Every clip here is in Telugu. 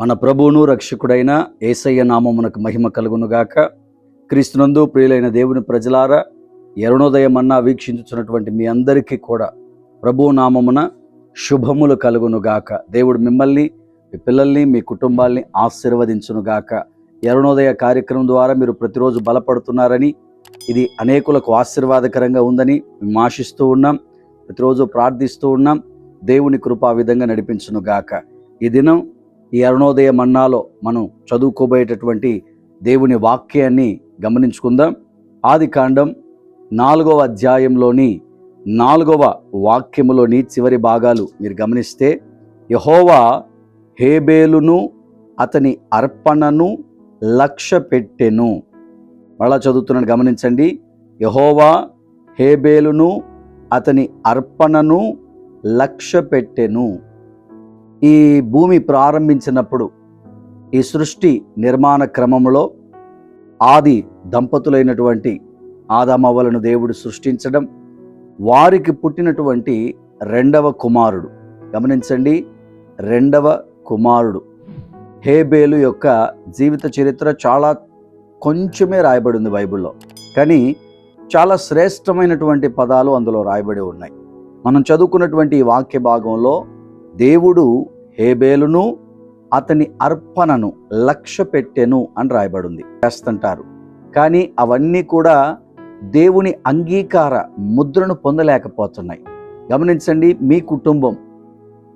మన ప్రభువును రక్షకుడైన ఏసయ్య నామమునకు మహిమ కలుగునుగాక. క్రీస్తునందు ప్రియులైన దేవుని ప్రజలారా ఎరుణోదయమన్నా వీక్షించుచున్నటువంటి మీ అందరికీ కూడా ప్రభువు నామమున శుభములు కలుగునుగాక. దేవుడు మిమ్మల్ని మీ పిల్లల్ని మీ కుటుంబాల్ని ఆశీర్వదించునుగాక. ఎరుణోదయ కార్యక్రమం ద్వారా మీరు ప్రతిరోజు బలపడుతున్నారని ఇది అనేకులకు ఆశీర్వాదకరంగా ఉందని మేము ఆశిస్తూ ఉన్నాం. ప్రతిరోజు ప్రార్థిస్తూ ఉన్నాం. దేవుని కృపా విధంగా నడిపించునుగాక. ఈ దినం ఈ అరుణోదయ మన్నాలో మనం చదువుకోబోయేటటువంటి దేవుని వాక్యాన్ని గమనించుకుందాం. ఆది కాండం నాలుగవ అధ్యాయంలోని నాలుగవ వాక్యములోని చివరి భాగాలు మీరు గమనిస్తే యహోవా హేబేలును అతని అర్పణను లక్ష్య పెట్టెను మళ్ళా చదువుతున్నాను గమనించండి. యహోవా హేబేలును అతని అర్పణను లక్ష్య పెట్టెను ఈ భూమి ప్రారంభించినప్పుడు ఈ సృష్టి నిర్మాణ క్రమంలో ఆది దంపతులైనటువంటి ఆదామవ్వలను దేవుడు సృష్టించడం వారికి పుట్టినటువంటి రెండవ కుమారుడు. గమనించండి రెండవ కుమారుడు. హేబేలు యొక్క జీవిత చరిత్ర చాలా కొంచెమే రాయబడింది బైబిల్లో. కానీ చాలా శ్రేష్టమైనటువంటి పదాలు అందులో రాయబడి ఉన్నాయి. మనం చదువుకున్నటువంటి ఈ వాక్య భాగంలో దేవుడు హేబేలును అతని అర్పణను లక్ష్య పెట్టెను అని రాయబడింది. చేస్తుంటారు. కానీ అవన్నీ కూడా దేవుని అంగీకార ముద్రను పొందలేకపోతున్నాయి. గమనించండి మీ కుటుంబం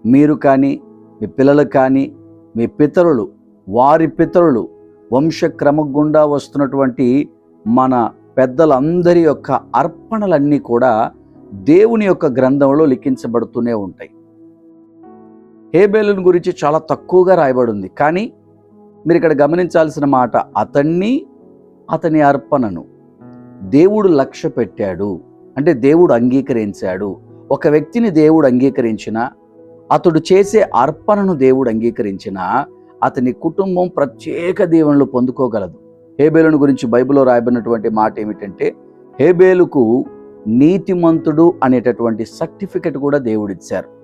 మీరు కానీ మీ పిల్లలు కానీ మీ పితరులు వారి పితరులు వంశక్రమ గుండా వస్తున్నటువంటి మన పెద్దలందరి యొక్క అర్పణలన్నీ కూడా దేవుని యొక్క గ్రంథంలో లిఖించబడుతూనే ఉంటాయి. హేబేలుని గురించి చాలా తక్కువగా రాయబడి ఉంది కానీ మీరు ఇక్కడ గమనించాల్సిన మాట అతన్ని అతని అర్పణను దేవుడు లక్ష్య పెట్టాడు. అంటే దేవుడు అంగీకరించాడు. ఒక వ్యక్తిని దేవుడు అంగీకరించిన అతడు చేసే అర్పణను దేవుడు అంగీకరించిన అతని కుటుంబం ప్రత్యేక దీవెనలు పొందుకోగలదు. హేబేలును గురించి బైబిల్లో రాయబడినటువంటి మాట ఏమిటంటే హేబేలుకు నీతిమంతుడు అనేటటువంటి సర్టిఫికెట్ కూడా దేవుడిచ్చారు.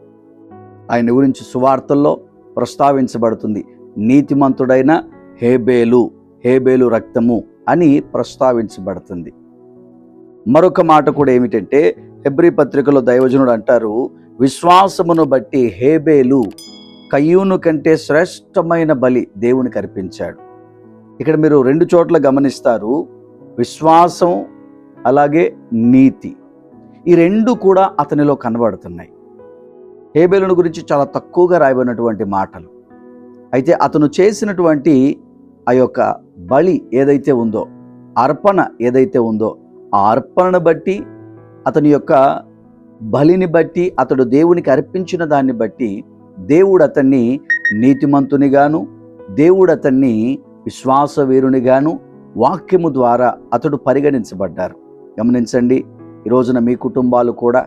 ఆయన గురించి సువార్తల్లో ప్రస్తావించబడుతుంది. నీతిమంతుడైన హేబేలు హేబేలు రక్తము అని ప్రస్తావించబడుతుంది. మరొక మాట కూడా ఏమిటంటే హెబ్రి పత్రికలో దైవజనుడు అంటారు విశ్వాసమును బట్టి హేబేలు కయ్యూను కంటే శ్రేష్టమైన బలి దేవునికి అర్పించాడు. ఇక్కడ మీరు రెండు చోట్ల గమనిస్తారు విశ్వాసం అలాగే నీతి. ఈ రెండు కూడా అతనిలో కనబడుతున్నాయి. హేబేలును గురించి చాలా తక్కువగా రాయబడినటువంటి మాటలు. అయితే అతను చేసినటువంటి ఆ యొక్క బలి ఏదైతే ఉందో అర్పణ ఏదైతే ఉందో ఆ అర్పణను బట్టి అతని యొక్క బలిని బట్టి అతడు దేవునికి అర్పించిన దాన్ని బట్టి దేవుడు అతన్ని నీతిమంతునిగాను దేవుడు అతన్ని విశ్వాసవీరునిగాను వాక్యము ద్వారా అతడు పరిగణించబడ్డారు. గమనించండి ఈ రోజున మీ కుటుంబాలు కూడా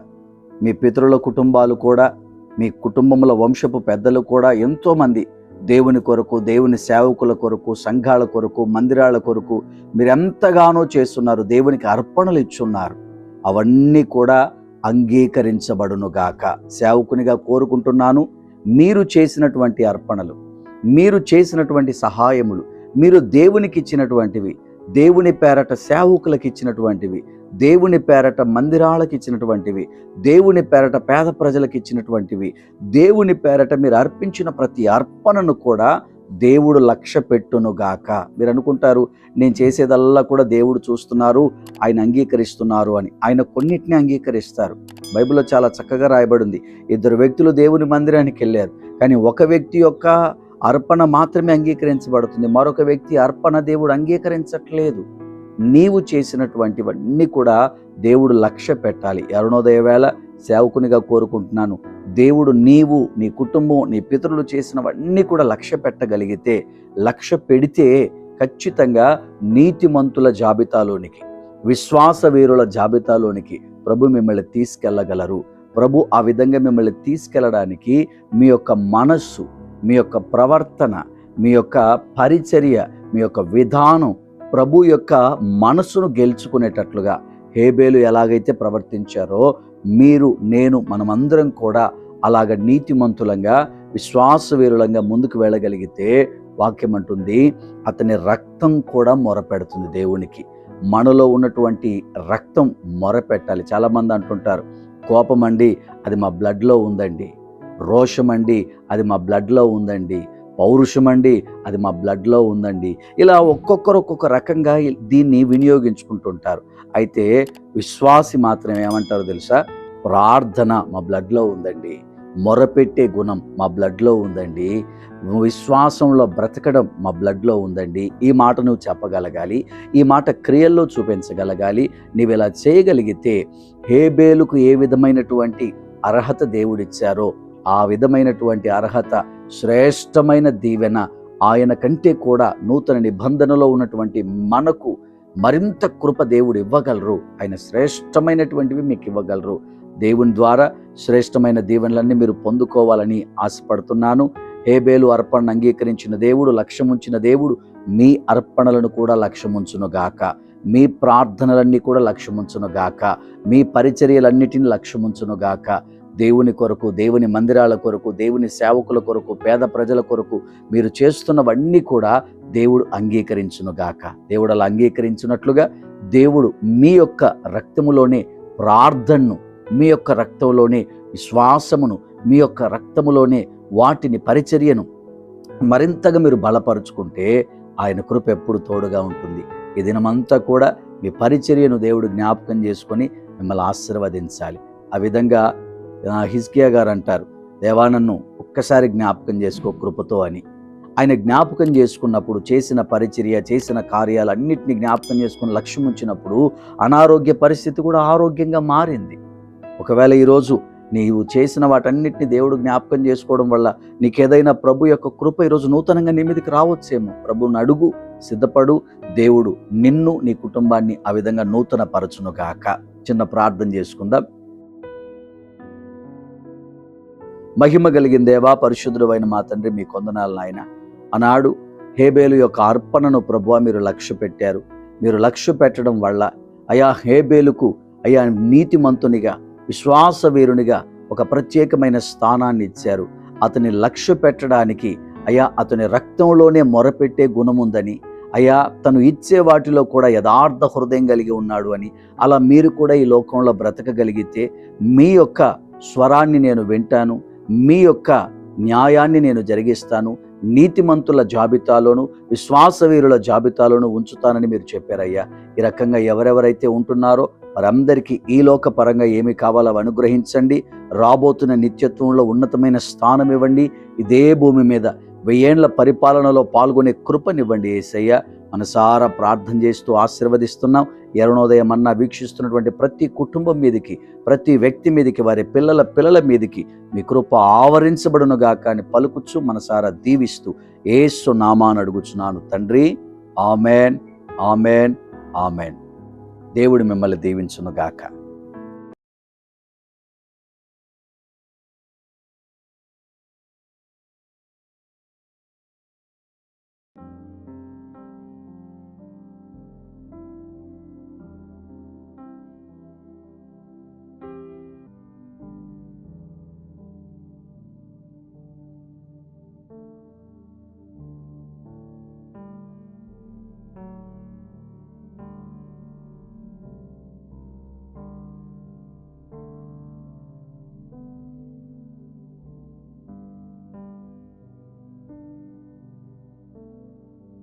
మీ పితరుల కుటుంబాలు కూడా మీ కుటుంబముల వంశపు పెద్దలు కూడా ఎంతోమంది దేవుని కొరకు దేవుని సేవకుల కొరకు సంఘాల కొరకు మందిరాల కొరకు మీరెంతగానో చేస్తున్నారు దేవునికి అర్పణలు ఇచ్చున్నారు. అవన్నీ కూడా అంగీకరించబడునుగాక. సేవకునిగా కోరుకుంటున్నాను మీరు చేసినటువంటి అర్పణలు మీరు చేసినటువంటి సహాయములు మీరు దేవునికి ఇచ్చినటువంటివి దేవుని పేరట సేవకులకు ఇచ్చినటువంటివి దేవుని పేరట మందిరాలకు ఇచ్చినటువంటివి దేవుని పేరట పేద ప్రజలకు ఇచ్చినటువంటివి దేవుని పేరట మీరు అర్పించిన ప్రతి అర్పణను కూడా దేవుడు లక్ష్య పెట్టునుగాక మీరు అనుకుంటారు నేను చేసేదల్లా కూడా దేవుడు చూస్తున్నారు ఆయన అంగీకరిస్తున్నారు అని. ఆయన కొన్నిటిని అంగీకరిస్తారు. బైబిల్లో చాలా చక్కగా రాయబడింది. ఇద్దరు వ్యక్తులు దేవుని మందిరానికి వెళ్ళారు. కానీ ఒక వ్యక్తి యొక్క అర్పణ మాత్రమే అంగీకరించబడుతుంది. మరొక వ్యక్తి అర్పణ దేవుడు అంగీకరించట్లేదు. నీవు చేసినటువంటివన్నీ కూడా దేవుడు లక్ష్య పెట్టాలి. అరుణోదయ వేళ సేవకునిగా కోరుకుంటున్నాను. దేవుడు నీవు నీ కుటుంబం నీ పితరులు చేసినవన్నీ కూడా లక్ష్య పెట్టగలిగితే లక్ష్య పెడితే ఖచ్చితంగా నీతిమంతుల జాబితాలోనికి విశ్వాస వీరుల జాబితాలోనికి ప్రభు మిమ్మల్ని తీసుకెళ్ళగలరు. ప్రభు ఆ విధంగా మిమ్మల్ని తీసుకెళ్ళడానికి మీ యొక్క మనస్సు మీ యొక్క ప్రవర్తన మీ యొక్క పరిచర్య మీ యొక్క విధానం ప్రభు యొక్క మనసును గెలుచుకునేటట్లుగా హేబేలు ఎలాగైతే ప్రవర్తించారో మీరు నేను మనమందరం కూడా అలాగ నీతిమంతులంగా విశ్వాసవీరులంగా ముందుకు వెళ్ళగలిగితే వాక్యం అంటుంది అతని రక్తం కూడా మొరపెడుతుంది దేవునికి. మనలో ఉన్నటువంటి రక్తం మొరపెట్టాలి. చాలామంది అంటుంటారు కోపం అండి అది మా బ్లడ్లో ఉందండి. రోషం అండి అది మా బ్లడ్లో ఉందండి. పౌరుషం అండి అది మా బ్లడ్లో ఉందండి. ఇలా ఒక్కొక్కరు ఒక్కొక్క రకంగా దీన్ని వినియోగించుకుంటుంటారు. అయితే విశ్వాసి మాత్రం ఏమంటారో తెలుసా? ప్రార్థన మా బ్లడ్లో ఉందండి. మొరపెట్టే గుణం మా బ్లడ్లో ఉందండి. విశ్వాసంలో బ్రతకడం మా బ్లడ్లో ఉందండి. ఈ మాట నువ్వు చెప్పగలగాలి. ఈ మాట క్రియల్లో చూపించగలగాలి. నీవు ఇలా చేయగలిగితే హేబేలుకు ఏ విధమైనటువంటి అర్హత దేవుడిచ్చారో ఆ విధమైనటువంటి అర్హత శ్రేష్టమైన దీవెన ఆయన కంటే కూడా నూతన నిబంధనలో ఉన్నటువంటి మనకు మరింత కృప దేవుడు ఇవ్వగలరు. ఆయన శ్రేష్టమైనటువంటివి మీకు ఇవ్వగలరు. దేవుని ద్వారా శ్రేష్టమైన దీవెనలన్నీ మీరు పొందుకోవాలని ఆశపడుతున్నాను. హేబేలు అర్పణను అంగీకరించిన దేవుడు లక్ష్యముంచిన దేవుడు మీ అర్పణలను కూడా లక్ష్యముంచును గాక. మీ ప్రార్థనలన్నీ కూడా లక్ష్యముంచును గాక. మీ పరిచర్యలన్నిటిని లక్ష్యముంచును గాక. దేవుని కొరకు దేవుని మందిరాల కొరకు దేవుని సేవకుల కొరకు పేద ప్రజల కొరకు మీరు చేస్తున్నవన్నీ కూడా దేవుడు అంగీకరించును గాక. దేవుడు అలా అంగీకరించినట్లుగా దేవుడు మీ యొక్క రక్తములోనే ప్రార్థనను మీ యొక్క రక్తంలోనే విశ్వాసమును మీ యొక్క రక్తములోనే వాటిని పరిచర్యను మరింతగా మీరు బలపరుచుకుంటే ఆయన కృప ఎప్పుడు తోడుగా ఉంటుంది. ఈ దినమంతా కూడా మీ పరిచర్యను దేవుడు జ్ఞాపకం చేసుకొని మిమ్మల్ని ఆశీర్వదించాలి. ఆ విధంగా హిజ్కియా గారు అంటారు దేవా నన్ను ఒక్కసారి జ్ఞాపకం చేసుకో కృపతో అని. ఆయన జ్ఞాపకం చేసుకున్నప్పుడు చేసిన పరిచర్య చేసిన కార్యాలన్నింటినీ జ్ఞాపకం చేసుకుని లక్ష్యం ఉంచినప్పుడు అనారోగ్య పరిస్థితి కూడా ఆరోగ్యంగా మారింది. ఒకవేళ ఈరోజు నీవు చేసిన వాటన్నిటిని దేవుడు జ్ఞాపకం చేసుకోవడం వల్ల నీకేదైనా ప్రభు యొక్క కృప ఈరోజు నూతనంగా నీ మీదకి రావచ్చేమో. ప్రభుని అడుగు సిద్ధపడు దేవుడు నిన్ను నీ కుటుంబాన్ని ఆ విధంగా నూతన పరచునుగాక చిన్న ప్రార్థన చేసుకుందాం. మహిమ కలిగిన దేవా పరిశుద్ధుడు అయిన మా తండ్రి మీ కొందనాలు నాయన. ఆనాడు హేబేలు యొక్క అర్పణను ప్రభువ మీరు లక్ష్య పెట్టారు. మీరు లక్ష్య పెట్టడం వల్ల అయా హేబేలుకు అయా నీతిమంతునిగా విశ్వాసవీరునిగా ఒక ప్రత్యేకమైన స్థానాన్ని ఇచ్చారు. అతని లక్ష్య పెట్టడానికి అయా అతని రక్తంలోనే మొరపెట్టే గుణముందని అయా తను ఇచ్చే వాటిలో కూడా యథార్థ హృదయం కలిగి ఉన్నాడు అని అలా మీరు కూడా ఈ లోకంలో బ్రతకగలిగితే మీ యొక్క స్వరాన్ని నేను వింటాను. మీ యొక్క న్యాయాన్ని నేను జరిగిస్తాను నీతిమంతుల జాబితాలోను విశ్వాసవీరుల జాబితాలోను ఉంచుతానని మీరు చెప్పారయ్యా. ఈ రకంగా ఎవరెవరైతే ఉంటున్నారో వారందరికీ ఈ లోక పరంగా ఏమి కావాలో అనుగ్రహించండి. రాబోతున్న నిత్యత్వంలో ఉన్నతమైన స్థానం ఇవ్వండి. ఇదే భూమి మీద వెయ్యేండ్ల పరిపాలనలో పాల్గొనే కృపనివ్వండి ఏసయ్య మనసారా ప్రార్థన చేస్తూ ఆశీర్వదిస్తున్నాం. ఎరణోదయం అన్న వీక్షిస్తున్నటువంటి ప్రతి కుటుంబం మీదకి ప్రతి వ్యక్తి మీదకి వారి పిల్లల పిల్లల మీదకి మీ కృప ఆవరించబడునుగా కానీ పలుకుచ్చు మనసారా దీవిస్తూ ఏసు నామాను అడుగుచున్నాను తండ్రి. Amen amen amen. దేవుడు మిమ్మల్ని దీవించునుగాక